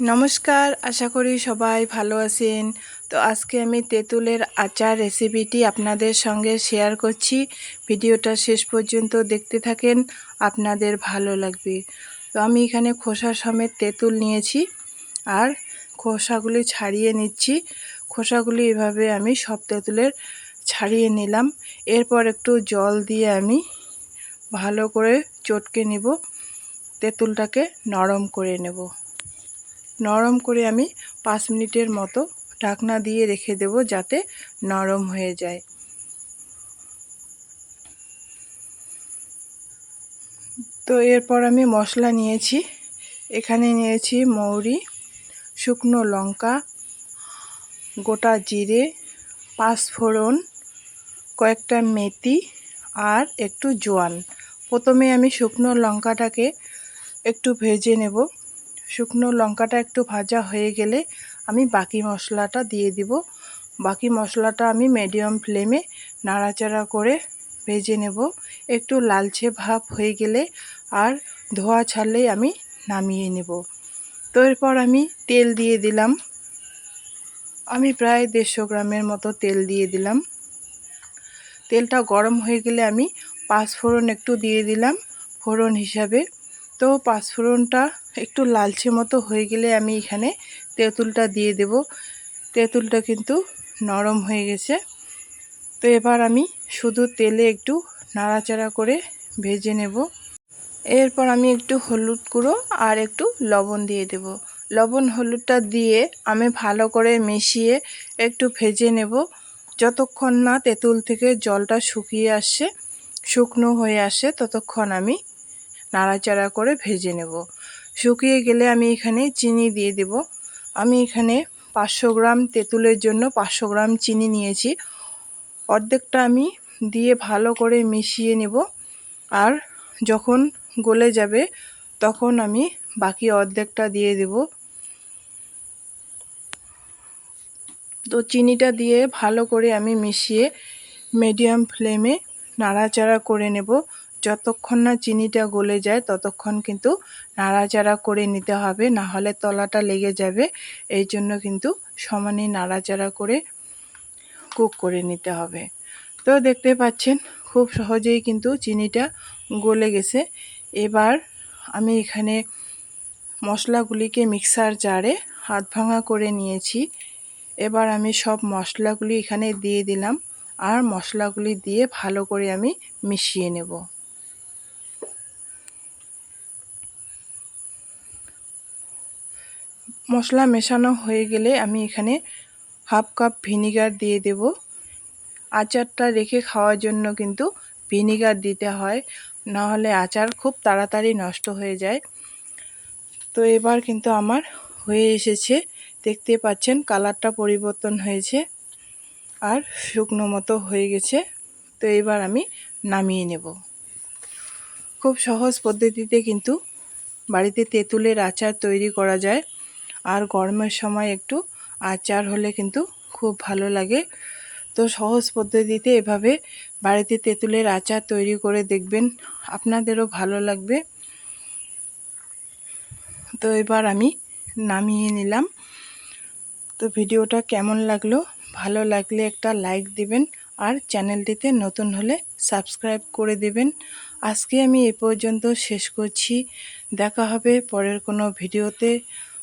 নমস্কার, আশা করি সবাই ভালো আছেন। তো আজকে আমি তেঁতুলের আচার রেসিপিটি আপনাদের সঙ্গে শেয়ার করছি। ভিডিওটা শেষ পর্যন্ত দেখতে থাকেন, আপনাদের ভালো লাগবে। তো আমি এখানে খোসা সমেত তেঁতুল নিয়েছি আর খোসাগুলি ছাড়িয়ে নিচ্ছি। খোসাগুলি এভাবে আমি সব তেঁতুলের ছাড়িয়ে নিলাম। এরপর একটু জল দিয়ে আমি ভালো করে চটকে নেব। তেঁতুলটাকে নরম করে নেব। নরম করে আমি পাঁচ মিনিটের মতো ঢাকনা দিয়ে রেখে দেব যাতে নরম হয়ে যায়। তো এরপর আমি মশলা নিয়েছি। এখানে নিয়েছি মৌরি, শুকনো লঙ্কা, গোটা জিরে, পাঁচফোড়ন, কয়েকটা মেথি আর একটু জোয়ান প্রথমে আমি শুকনো লঙ্কাটাকে একটু ভেজে নেব। শুকনো লঙ্কাটা একটু ভাজা হয়ে গেলে আমি বাকি মশলাটা দিয়ে দিব। বাকি মশলাটা আমি মিডিয়াম ফ্লেমে নাড়াচাড়া করে ভেজে নেব। একটু লালচে ভাব হয়ে গেলে আর ধোয়া ছাড়লেই আমি নামিয়ে নেব। তো এরপর আমি তেল দিয়ে দিলাম। আমি প্রায় দেড়শো গ্রামের মতো তেল দিয়ে দিলাম। তেলটা গরম হয়ে গেলে আমি পাঁচ ফোড়ন একটু দিয়ে দিলাম ফোড়ন হিসাবে। তো পাঁচফোড়নটা একটু লালচে মতো হয়ে গেলে আমি এখানে তেঁতুলটা দিয়ে দেব। তেঁতুলটা কিন্তু নরম হয়ে গেছে। তো এবার আমি শুধু তেলে একটু নাড়াচাড়া করে ভেজে নেব। এরপর আমি একটু হলুদ গুঁড়ো আর একটু লবণ দিয়ে দেব। লবণ হলুদটা দিয়ে আমি ভালো করে মিশিয়ে একটু ভেজে নেব। যতক্ষণ না তেঁতুল থেকে জলটা শুকিয়ে আসছে, শুকনো হয়ে আসে, ততক্ষণ আমি নাড়াচাড়া করে ভেজে নেব। শুকিয়ে গেলে আমি এখানে চিনি দিয়ে দেব। আমি এখানে পাঁচশো গ্রাম তেঁতুলের জন্য পাঁচশো গ্রাম চিনি নিয়েছি। অর্ধেকটা আমি দিয়ে ভালো করে মিশিয়ে নেব। আর যখন গলে যাবে, তখন আমি বাকি অর্ধেকটা দিয়ে দেব। তো চিনিটা দিয়ে ভালো করে আমি মিশিয়ে মিডিয়াম ফ্লেমে নাড়াচাড়া করে নেব। যতক্ষণ না চিনিটা গলে যায়, ততক্ষণ কিন্তু নাড়াচাড়া করে নিতে হবে। না হলে তলাটা লেগে যাবে। এই জন্য কিন্তু সমানে নাড়াচাড়া করে কুক করে নিতে হবে। তো দেখতে পাচ্ছেন, খুব সহজেই কিন্তু চিনিটা গলে গেছে। এবার আমি এখানে মশলাগুলিকে মিক্সার জারে হাত ভাঙা করে নিয়েছি। এবার আমি সব মশলাগুলি এখানে দিয়ে দিলাম। আর মশলাগুলি দিয়ে ভালো করে আমি মিশিয়ে নেব। মশলা মেশানো হয়ে গেলে আমি এখানে হাফ কাপ ভিনিগার দিয়ে দেব। আচারটা রেখে খাওয়ার জন্য কিন্তু ভিনিগার দিতে হয় না হলে আচার খুব তাড়াতাড়ি নষ্ট হয়ে যায়। তো এবার কিন্তু আমার হয়ে এসেছে। দেখতে পাচ্ছেন কালারটা পরিবর্তন হয়েছে আর শুকনো মতো হয়ে গেছে। তো এবার আমি নামিয়ে নেব। খুব সহজ পদ্ধতিতে কিন্তু বাড়িতে তেঁতুলের আচার তৈরি করা যায়। আর গরমের সময় একটু আচার হলে কিন্তু খুব ভালো লাগে। তো সহজ পদ্ধতিতে এভাবে বাড়িতে তেঁতুলের আচার তৈরি করে দেখবেন, আপনাদেরও ভালো লাগবে। তো এবার আমি নামিয়ে নিলাম। তো ভিডিওটা কেমন লাগল? ভালো লাগলে একটা লাইক দিবেন আর চ্যানেলটিতে নতুন হলে সাবস্ক্রাইব করে দেবেন। আজকে আমি এ পর্যন্ত শেষ করছি। দেখা হবে পরের কোনো ভিডিওতে।